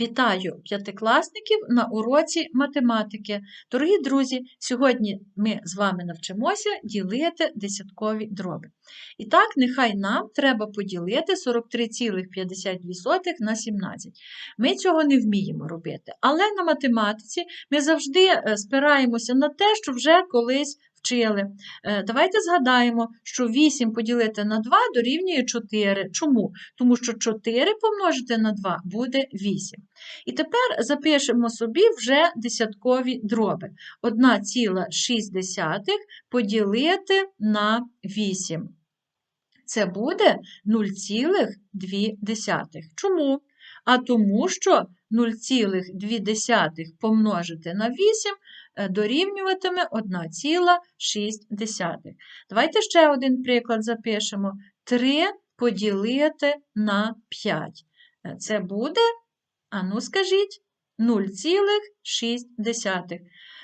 Вітаю п'ятикласників на уроці математики. Дорогі друзі, сьогодні ми з вами навчимося ділити десяткові дроби. І так, нехай нам треба поділити 43,52 на 17. Ми цього не вміємо робити, але на математиці ми завжди е, спираємося на те, що вже колись вчили. Е, Давайте згадаємо, що 8 поділити на 2 дорівнює 4. Чому? Тому що 4 помножити на 2 буде 8. І тепер запишемо собі вже десяткові дроби. 1,6 поділити на 8. Це буде 0,2. Чому? А тому що 0,2 помножити на 8 е, дорівнюватиме 1,6. Давайте ще один приклад запишемо. 3 поділити на 5. Е, Це буде, а ну скажіть, 0,6.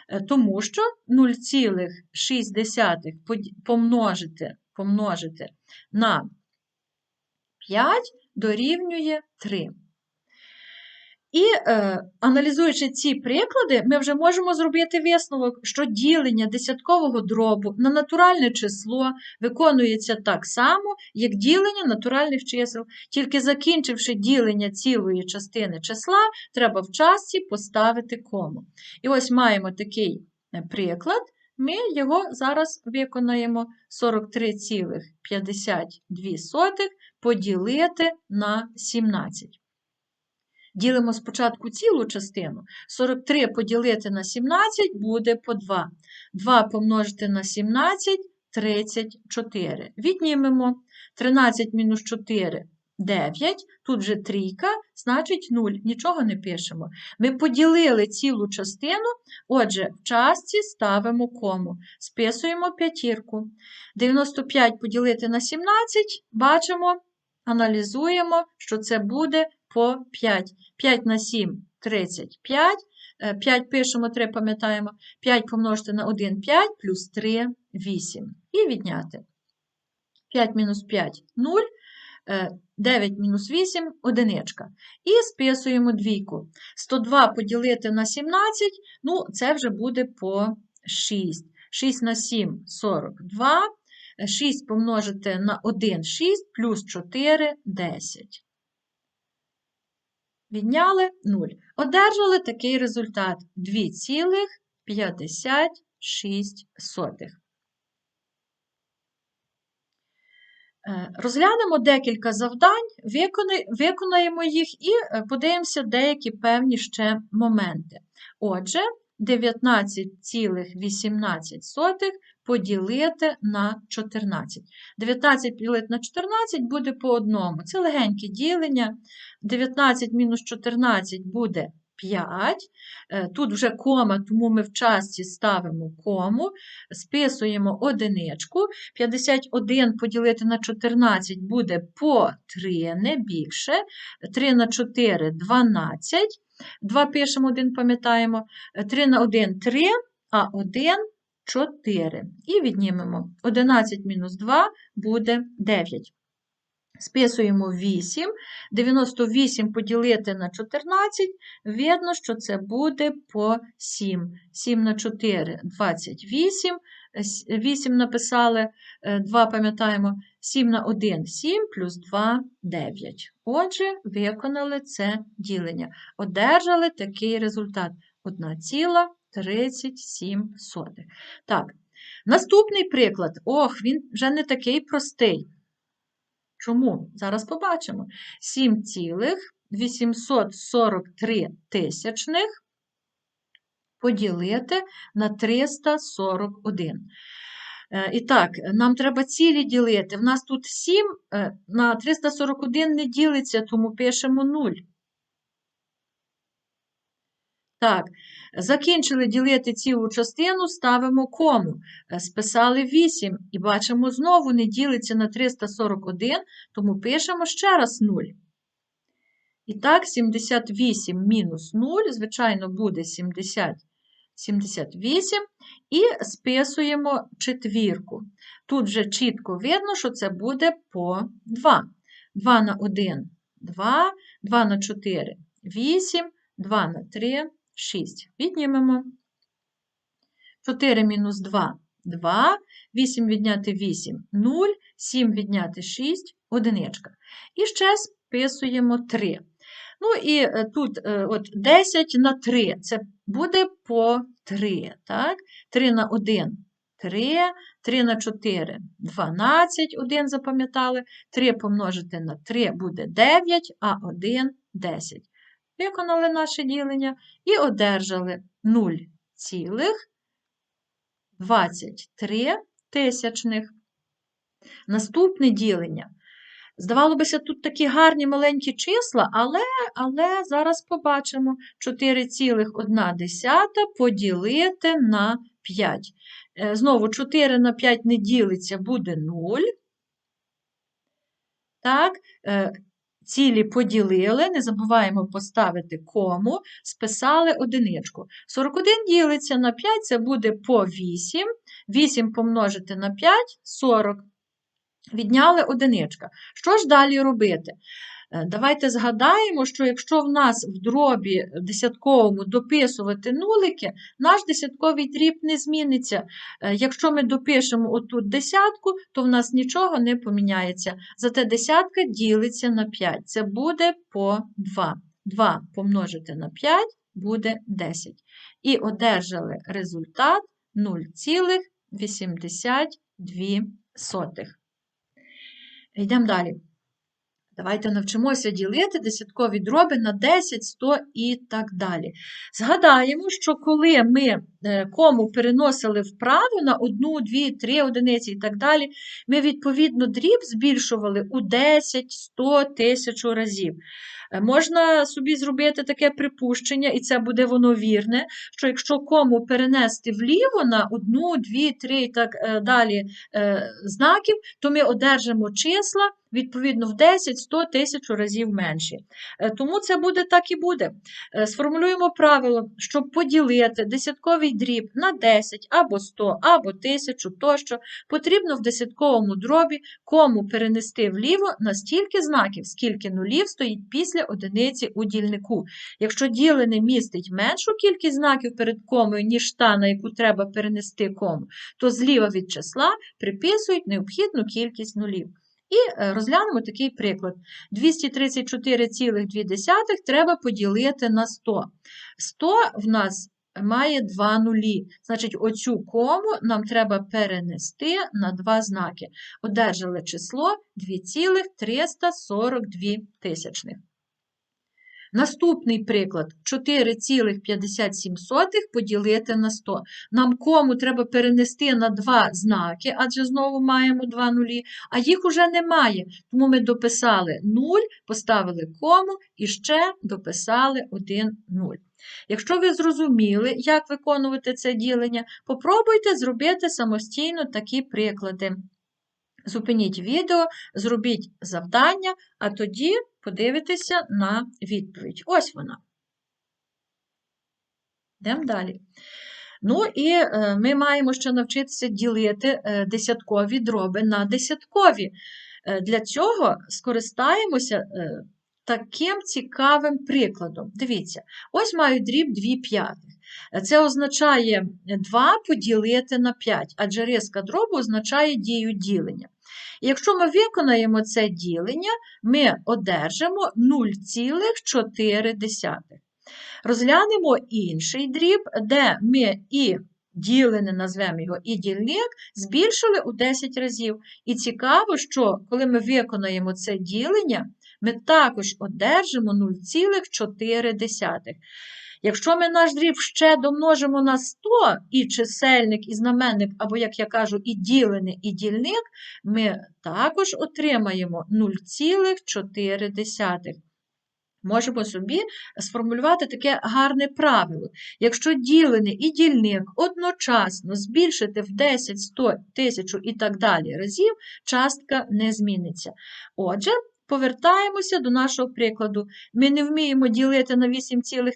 Е, Тому що 0,6 поді- помножити, помножити на 5 дорівнює 3. І е, аналізуючи ці приклади, ми вже можемо зробити висновок, що ділення десяткового дробу на натуральне число виконується так само, як ділення натуральних чисел. Тільки закінчивши ділення цілої частини числа, треба в частці поставити кому. І ось маємо такий е, приклад. Ми його зараз виконаємо 43,52 поділити на 17. Ділимо спочатку цілу частину. 43 поділити на 17 буде по 2. 2 помножити на 17 34. Віднімемо 13 мінус 4 9. Тут вже трійка, значить 0. Нічого не пишемо. Ми поділили цілу частину, отже, в частці ставимо кому. Списуємо п'ятірку. 95 поділити на 17, бачимо, аналізуємо, що це буде по 5. 5 на 7 – 35. 5 пишемо, 3 пам'ятаємо. 5 помножити на 1 – 5, плюс 3 – 8. І відняти. 5 мінус 5 – 0. 9 мінус 8 – одиничка. І списуємо двійку. 102 поділити на 17, ну, це вже буде по 6. 6 на 7 – 42. 6 помножити на 1 – 6, плюс 4 – 10. Відняли 0. Одержали такий результат 2,56. Е, Розглянемо декілька завдань, виконаємо їх і е, подивимося деякі певні ще моменти. Отже, 19,18 поділити на 14. 19 поділити на 14 буде по одному. Це легеньке ділення. 19 мінус 14 буде 5. Е, Тут вже кома, тому ми в частці ставимо кому, списуємо одиничку. 51 поділити на 14 буде по 3, не більше. 3 на 4 – 12. 2 пишемо, 1 пам'ятаємо. 3 на 1 – 3, а 1 – 4. І віднімемо. 11 мінус 2 буде 9. Списуємо 8. 98 поділити на 14. Видно, що це буде по 7. 7 на 4 – 28. 8 написали, 2 пам'ятаємо, 7 на 1 – 7, плюс 2 – 9. Отже, виконали це ділення. Одержали такий результат 1,37. Так, наступний приклад. Ох, він вже не такий простий. Чому? Зараз побачимо. 7,843 тисячних поділити на 341. Е, І так, нам треба цілі ділити. В нас тут 7 е, на 341 не ділиться, тому пишемо 0. Так, закінчили ділити цілу частину, ставимо кому. Е, Списали 8 і бачимо, знову не ділиться на 341, тому пишемо ще раз 0. І так, 78 мінус 0, звичайно, буде 70, 78. І списуємо четвірку. Тут вже чітко видно, що це буде по 2. 2 на 1 – 2, 2 на 4 8, 2 на 3, 6. Віднімемо. 4 мінус 2 2, 8 відняти 8 0, 7 відняти 6 одиничка. І ще списуємо 3. Ну і е, тут е, от 10 на 3 це буде по 3. Так? 3 на 1 3, 3 на 4 12, 1 запам'ятали. 3 помножити на 3 буде 9, а 1 10. Виконали наше ділення і одержали 0,23 тисячних. Наступне ділення. Здавалося, тут такі гарні маленькі числа, але, але зараз побачимо 4,1 поділити на 5. Е, Знову 4 на 5 не ділиться, буде 0. Так, е, цілі поділили, не забуваємо поставити кому, списали одиничку. 41 ділиться на 5, це буде по 8. 8 помножити на 5 40. Відняли одиничка. Що ж далі робити? Е, Давайте згадаємо, що якщо в нас в дробі десятковому дописувати нулики, наш десятковий дріб не зміниться. Е, Якщо ми допишемо отут десятку, то в нас нічого не поміняється. Зате десятка ділиться на 5. Це буде по 2. 2 помножити на 5 буде 10. І одержали результат 0,82. Йдемо далі. Давайте навчимося ділити десяткові дроби на 10, 100 і так далі. Згадаємо, що коли ми кому переносили вправо на 1, 2, 3 одиниці і так далі, ми відповідно дріб збільшували у 10, 100, 1000 разів. Е, Можна собі зробити таке припущення, і це буде воно вірне, що якщо кому перенести вліво на 1, 2, 3 і так е, далі е, знаків, то ми одержимо числа відповідно в 10, 100, 1000 разів менші. Е, Тому це буде так і буде. Е, Сформулюємо правило, щоб поділити дріб на 10 або 100, або 1000 тощо, потрібно в десятковому дробі кому перенести вліво на стільки знаків, скільки нулів стоїть після одиниці у дільнику. Якщо ділене містить меншу кількість знаків перед комою, ніж та, на яку треба перенести кому, то зліва від числа приписують необхідну кількість нулів. І е, розглянемо такий приклад. 234,2 треба поділити на 100. 100 в нас має два нулі. Значить, оцю кому нам треба перенести на два знаки. Одержали число 2,342 тисячних. Наступний приклад 4,57 поділити на 100. Нам кому треба перенести на два знаки, адже знову маємо два нулі, а їх уже немає. Тому ми дописали 0, поставили кому і ще дописали 1 0. Якщо ви зрозуміли, як виконувати це ділення, попробуйте зробити самостійно такі приклади. Зупиніть відео, зробіть завдання, а тоді подивитися на відповідь. Ось вона. Йдемо далі. Ну і е, ми маємо ще навчитися ділити е, десяткові дроби на десяткові. Е, Для цього скористаємося таким цікавим прикладом. Дивіться, ось маю дріб 2 п'ятих. Це означає 2 поділити на 5, адже риска дробу означає дію ділення. Якщо ми виконаємо це ділення, ми одержимо 0,4. Розглянемо інший дріб, де ми і ділене, назвемо його, і дільник збільшили у 10 разів. І цікаво, що коли ми виконаємо це ділення, ми також одержимо 0,4. Якщо ми наш дріб ще домножимо на 100, і чисельник, і знаменник, або, як я кажу, і ділене, і дільник, ми також отримаємо 0,4. Можемо собі сформулювати таке гарне правило. Якщо ділене і дільник одночасно збільшити в 10, 100, 1000 і так далі разів, частка не зміниться. Отже, повертаємося до нашого прикладу. Ми не вміємо ділити на 8,3,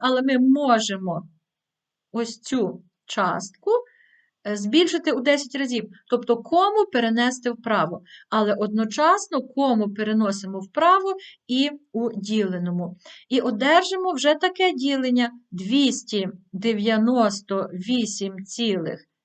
але ми можемо ось цю частку е, збільшити у 10 разів, тобто кому перенести вправо, але одночасно кому переносимо вправо і у діленому. І одержимо вже таке ділення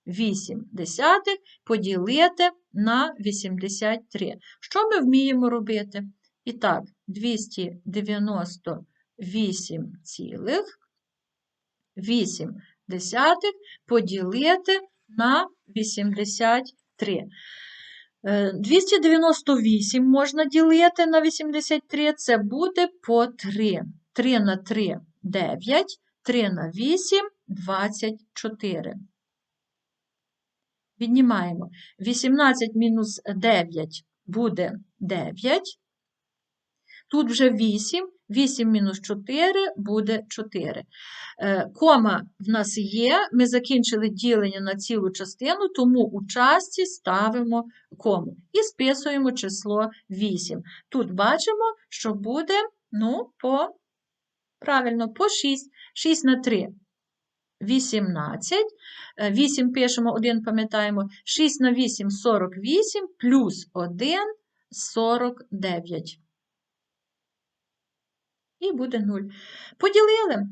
298,8 поділити на 83. Що ми вміємо робити? І так, 298,8 десятих поділити на 83. Е, 298 можна ділити на 83, це буде по 3. 3 на 3 – 9, 3 на 8 – 24. Віднімаємо. 18 мінус 9 буде 9. Тут вже 8, 8 мінус 4 буде 4. Е, Кома в нас є, ми закінчили ділення на цілу частину, тому у часті ставимо кому і списуємо число 8. Тут бачимо, що буде, ну, по, правильно, по 6. 6 на 3 – 18. 8 пишемо, 1 пам'ятаємо. 6 на 8 – 48, плюс 1 – 49 і буде 0. Поділили,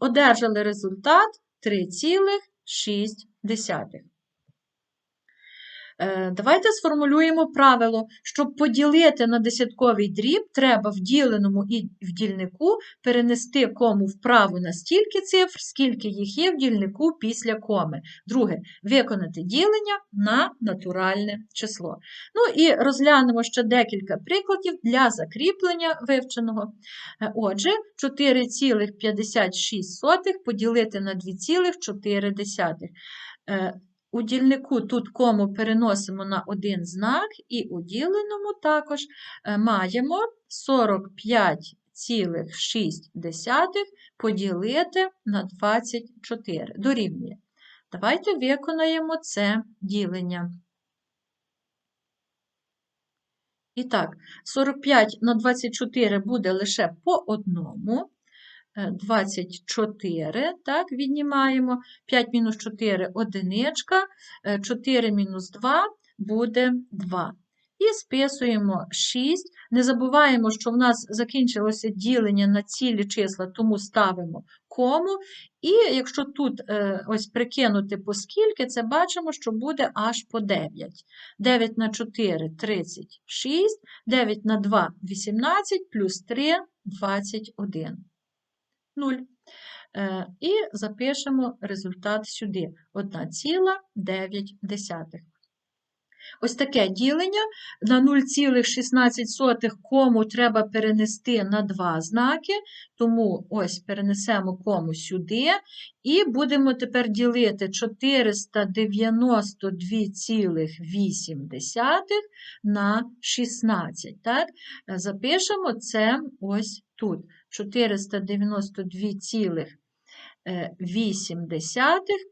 одержали результат 3,6. Е, Давайте сформулюємо правило, щоб поділити на десятковий дріб, треба в діленому і в дільнику перенести кому вправо на стільки цифр, скільки їх є в дільнику після коми. Друге, виконати ділення на натуральне число. Ну і розглянемо ще декілька прикладів для закріплення вивченого. Е, Отже, 4,56 поділити на 2,4. У дільнику тут кому переносимо на один знак, і у діленому також е, маємо 45,6 поділити на 24. Дорівнює. Давайте виконаємо це ділення. І так, 45 на 24 буде лише по одному. 24, так, віднімаємо 5 мінус 4 одиничка, 4 мінус 2 буде 2. І списуємо 6. Не забуваємо, що в нас закінчилося ділення на цілі числа, тому ставимо кому. І якщо тут ось прикинути по скільки, це бачимо, що буде аж по 9. 9 на 4 – 36, 9 на 2 – 18, плюс 3 – 21. 0. Е, І запишемо результат сюди 1,9. Ось таке ділення на 0,16 кому треба перенести на два знаки, тому ось перенесемо кому сюди, і будемо тепер ділити 492,8 на 16. Так? Запишемо це ось тут. 492,8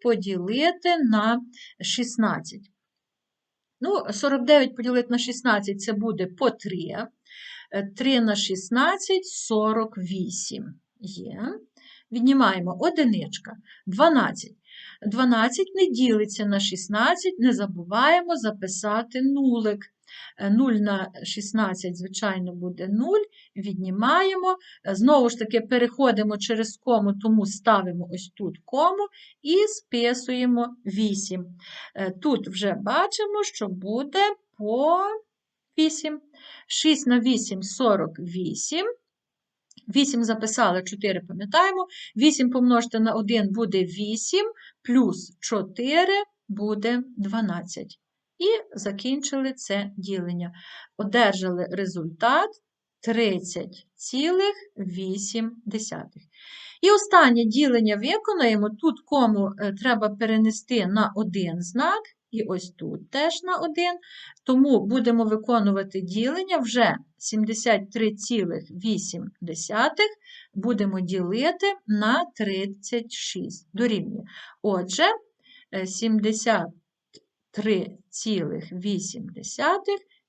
поділити на 16. Ну, 49 поділити на 16 це буде по 3. 3 на 16 48 є. Віднімаємо одиничка. 12. 12 не ділиться на 16, не забуваємо записати нулик. 0 на 16, звичайно, буде 0, віднімаємо. Знову ж таки, переходимо через кому, тому ставимо ось тут кому і списуємо 8. Тут вже бачимо, що буде по 8. 6 на 8 48. 8 записали, 4 пам'ятаємо. 8 помножити на 1 буде 8, плюс 4 буде 12. І закінчили це ділення. Одержали результат 30,8. І останнє ділення виконаємо. Тут кому е, треба перенести на один знак, і ось тут теж на один. Тому будемо виконувати ділення вже 73,8 будемо ділити на 36. Дорівнює. Отже, 70. Е, 3,8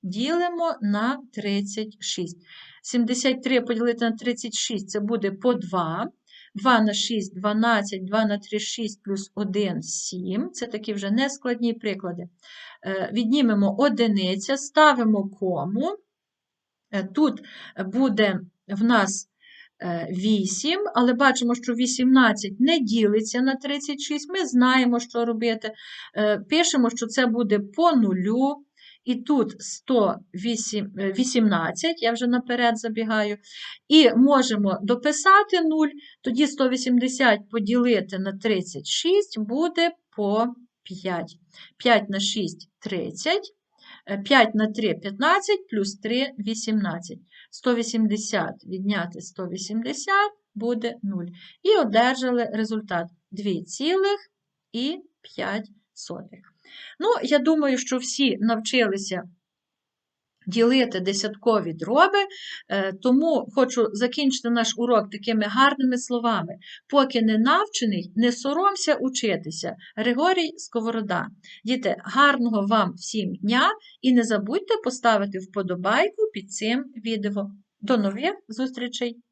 ділимо на 36. 73 поділити на 36 це буде по 2. 2 на 6 – 12, 2 на 3 – 6, плюс 1 – 7. Це такі вже нескладні приклади. Е, Віднімемо одиниця, ставимо кому. Е, Тут буде в нас 8, але бачимо, що 18 не ділиться на 36. Ми знаємо, що робити. Е, Пишемо, що це буде по нулю. І тут 118, я вже наперед забігаю. І можемо дописати 0, тоді 180 поділити на 36 буде по 5. 5 на 6 – 30. 5 на 3 – 15, плюс 3 – 18. 180 відняти 180 буде 0. І одержали результат 2,5. Ну, я думаю, що всі навчилися ділити десяткові дроби, е, тому хочу закінчити наш урок такими гарними словами. Поки не навчений, не соромся учитися. Григорій Сковорода. Діти, гарного вам всім дня і не забудьте поставити вподобайку під цим відео. До нових зустрічей!